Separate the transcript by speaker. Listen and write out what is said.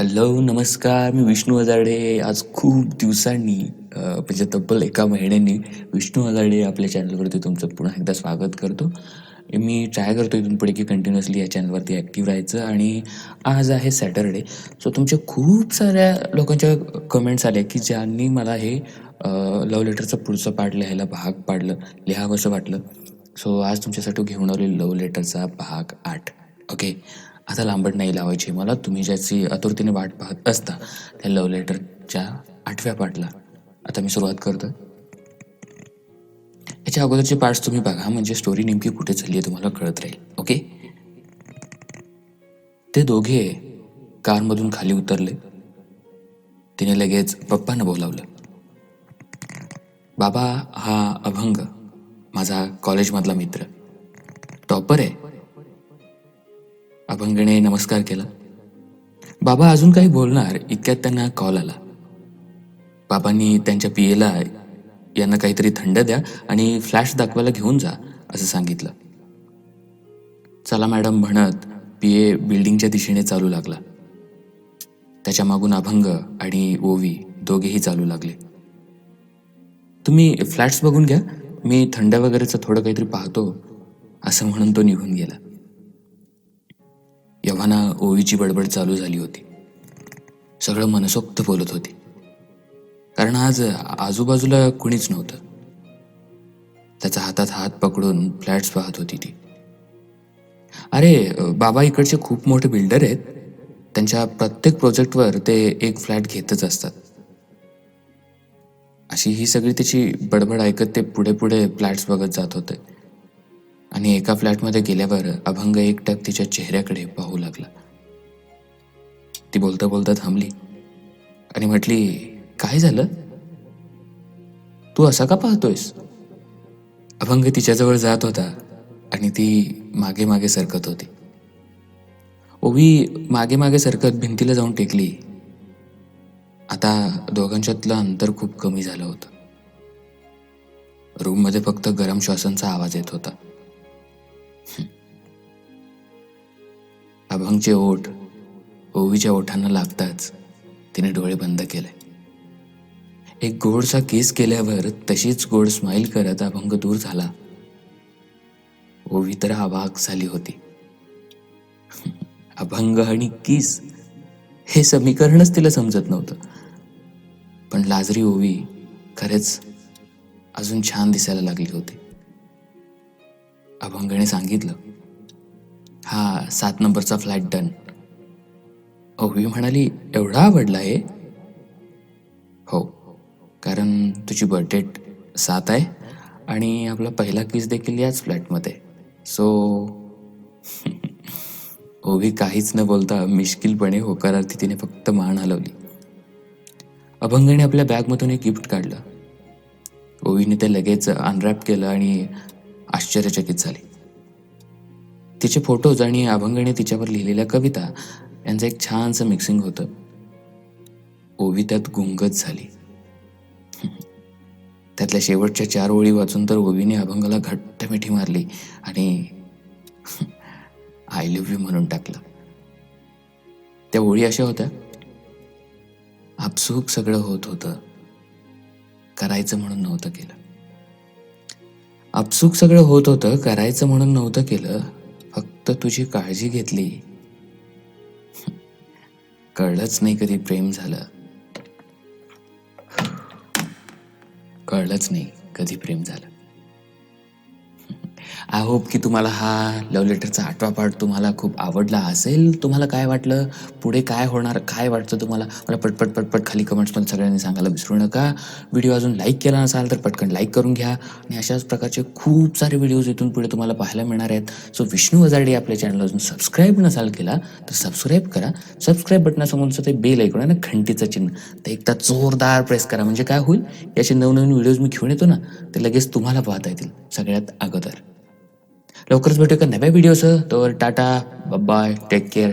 Speaker 1: Hello नमस्कार मी विष्णू हजारडे आज खूप दिवसांनी म्हणजे तब्बल एका महिन्यांनी विष्णू हजारडे आपल्या चॅनलवरती तुमचं पुन्हा एकदा स्वागत करतो. मी ट्राय करतो इथून पुढे की कंटिन्युअसली या चॅनलवरती ॲक्टिव्ह राहायचं आणि आज आहे सॅटरडे सो तुमच्या खूप साऱ्या लोकांच्या कमेंट्स आल्या की ज्यांनी मला हे लव्ह लेटरचं पुढचं पार्ट लिहायला भाग पाडलं लिहावंसं वाटलं. सो आज तुमच्यासाठी घेऊन आले लव्ह लेटरचा भाग आठ. ओके आता लांबट नाही लावायची. मला तुम्ही ज्याची आतुरतेने वाट पाहत असता त्या लव्ह लेटरच्या आठव्या पाठला. आता मी सुरुवात करतो. याच्या अगोदरचे पार्ट्स तुम्ही बघा म्हणजे स्टोरी नेमकी कुठे चालली आहे तुम्हाला कळत राहील. ओके ते दोघे कारमधून खाली उतरले. तिने लगेच पप्पांना बोलावलं. बाबा हा अभंग माझा कॉलेजमधला मित्र. टॉपर आहे. अभंगने नमस्कार केला. बाबा अजून काही बोलणार इतक्यात त्यांना कॉल आला. बाबांनी त्यांच्या पियेला यांना काहीतरी थंड द्या आणि फ्लॅश दाखवायला घेऊन जा असं सांगितलं. चला मॅडम म्हणत पिये बिल्डिंगच्या दिशेने चालू लागला. त्याच्या मागून अभंग आणि ओवी दोघेही चालू लागले. तुम्ही फ्लॅट्स बघून घ्या मी थंड वगैरेचं थोडं काहीतरी पाहतो असं म्हणून तो निघून गेला. यव्हाना ओवीची बडबड चालू झाली होती. सगळं मनसोक्त बोलत होती. कारण आज आजूबाजूला कुणीच नव्हतं. त्याचा हातात हात पकडून फ्लॅट्स पाहत होती ती. अरे बाबा इकडचे खूप मोठे बिल्डर आहेत. त्यांच्या प्रत्येक प्रोजेक्टवर ते एक फ्लॅट घेतच असतात. अशी ही सगळी त्याची बडबड ऐकत ते पुढे पुढे फ्लॅट्स बघत जात होते. आणि एका फ्लॅटमध्ये गेल्यावर अभंग एकटक तिच्या चेहऱ्याकडे पाहू लागला. ती बोलता बोलता थांबली आणि म्हटली काय झालं? तू असा का पाहतोयस? अभंग तिच्याजवळ जात होता आणि ती मागे मागे सरकत होती. ओवी मागे मागे सरकत भिंतीला जाऊन टेकली. आता दोघांच्यातलं अंतर खूप कमी झालं होतं. रूममध्ये फक्त गरम श्वासांचा आवाज येत होता. अभंगचे ओठ ओवीच्या ओठांना लागताच तिने डोळे बंद केले. एक गोडसा केस केल्यावर तशीच गोड स्माईल करत अभंग दूर झाला. ओवी तर अवाक झाली होती. अभंग आणि किस हे समीकरणच तिला समजत नव्हतं. पण लाजरी ओवी खरेच अजून छान दिसायला लागली होती. अभंगने सांगितलं. हा सात नंबरचा फ्लॅट डन. ओवी म्हणाली एवढा आवडला आहे हो कारण तुझी बर्थडेट सात आहे आणि आपला पहिला किस देखील याच फ्लॅटमध्ये सो ओवी काहीच न बोलता मिश्किलपणे होकारार्थी तिने फक्त मान हलवली. अभंगने आपल्या बॅगमधून एक गिफ्ट काढलं. ओवीने ते लगेच अनरॅप केलं आणि आश्चर्यचकित झाली. तिचे फोटोज आणि अभंगणे तिच्यावर लिहिलेल्या कविता यांचं एक छानसं मिक्सिंग होतं. ओवी त्यात गुंगत झाली. त्यातल्या शेवटच्या चार ओळी वाचून तर ओवीने अभंगाला घट्ट मिठी मारली आणि आय लिव्ह यू म्हणून टाकलं. त्या ओळी अशा होत्या. आपसूक सगळं होत होतं. करायचं म्हणून नव्हतं केलं. आपसूक सगळं होत होतं करायचं म्हणून नव्हतं केलं. फक्त तुझी काळजी घेतली. कळलंच नाही कधी प्रेम झालं. कळलंच नाही कधी प्रेम झालं. आय होप की तुम्हाला हा लव्ह लेटरचा आठवा पार्ट तुम्हाला खूप आवडला असेल. तुम्हाला काय वाटलं? पुढे काय होणार? काय वाटतं तुम्हाला? मला पटपट पटपट खाली कमेंट्स पण सगळ्यांनी सांगायला विसरू नका. व्हिडिओ अजून लाईक केला नसाल तर पटकन लाईक करून घ्या. आणि अशाच प्रकारचे खूप सारे व्हिडिओज इथून पुढे तुम्हाला पाहायला मिळणार आहेत. सो विष्णू हजारडे आपल्या चॅनल अजून सबस्क्राईब नसाल केला तर सबस्क्राईब करा. सबस्क्राईब बटनासमोरचं ते बेल ऐकून ना घंटीचं चिन्ह. ते एकदा जोरदार प्रेस करा. म्हणजे काय होईल? याचे नवनवीन व्हिडिओज मी घेऊन येतो ना ते लगेच तुम्हाला पाहता येतील सगळ्यात अगोदर. लवकरच भेटू का नव्या व्हिडिओसह तर टाटा बाय टेक केअर